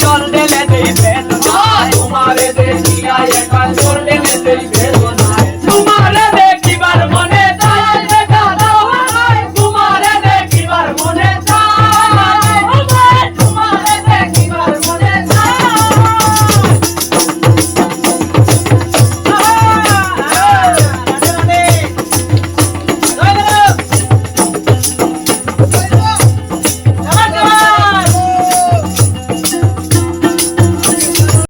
চল ডেলে দেবে তো